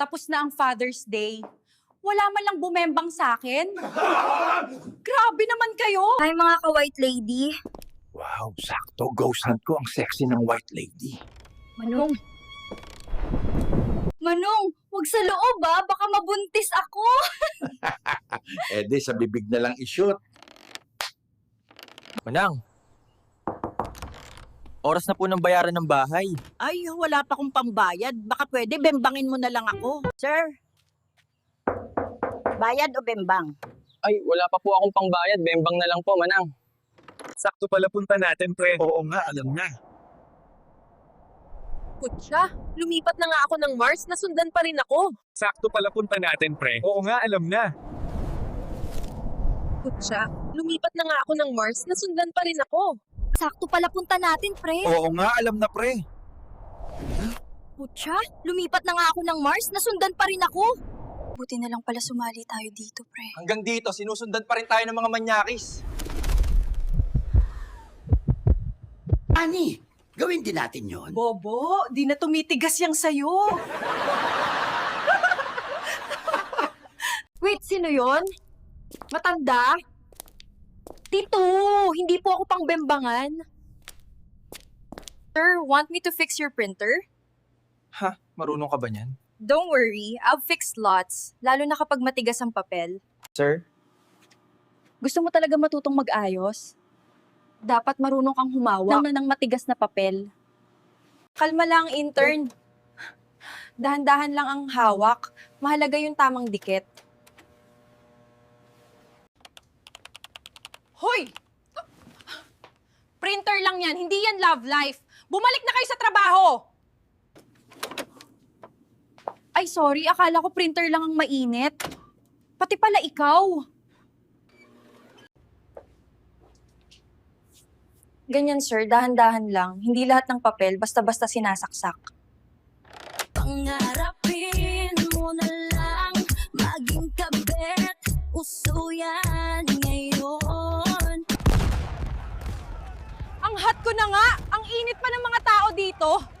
Tapos na ang Father's Day. Wala man lang bumembang sa akin. Grabe naman kayo! Hi mga ka-white lady. Wow, sakto. Ghost hunt ko ang sexy ng white lady. Manong. Manong, wag sa loob ah. Baka mabuntis ako. Eh di, sa bibig na lang ishoot. Manang. Oras na po ng bayaran ng bahay. Ay, wala pa akong pambayad. Baka pwede, bembangin mo na lang ako. Sir, bayad o bembang? Ay, wala pa po akong pangbayad. Bembang na lang po, Manang. Sakto pala punta natin, pre. Oo nga, alam na. Kutsa, lumipat na nga ako ng Mars, nasundan pa rin ako. Sakto pala punta natin, pre. Oo nga, alam na. Kutsa, lumipat na nga ako ng Mars, nasundan pa rin ako. Sakto pala punta natin, pre. Oo nga, alam na pre. Putya, lumipat na nga ako ng Mars. Nasundan pa rin ako. Buti na lang pala sumali tayo dito, pre. Hanggang dito, sinusundan pa rin tayo ng mga manyakis. Ani, gawin din natin yon. Bobo, di na tumitigas yang sayo. Wait, sino yon? Matanda? Tito, hindi po ako pang bembangan. Sir, want me to fix your printer? Ha? Marunong ka ba niyan? Don't worry, I'll fix lots. Lalo na kapag matigas ang papel. Sir? Gusto mo talaga matutong mag-ayos? Dapat marunong kang humawak ng, ng matigas na papel. Kalma lang, intern. Dahan-dahan lang ang hawak. Mahalaga yung tamang dikit. Hoy! Printer lang yan, hindi yan love life. Bumalik na kayo sa trabaho! Ay, sorry. Akala ko printer lang ang mainit. Pati pala ikaw. Ganyan, sir. Dahan-dahan lang. Hindi lahat ng papel basta-basta sinasaksak. Pangarapin mo na lang maging kabit. Uso yan Ang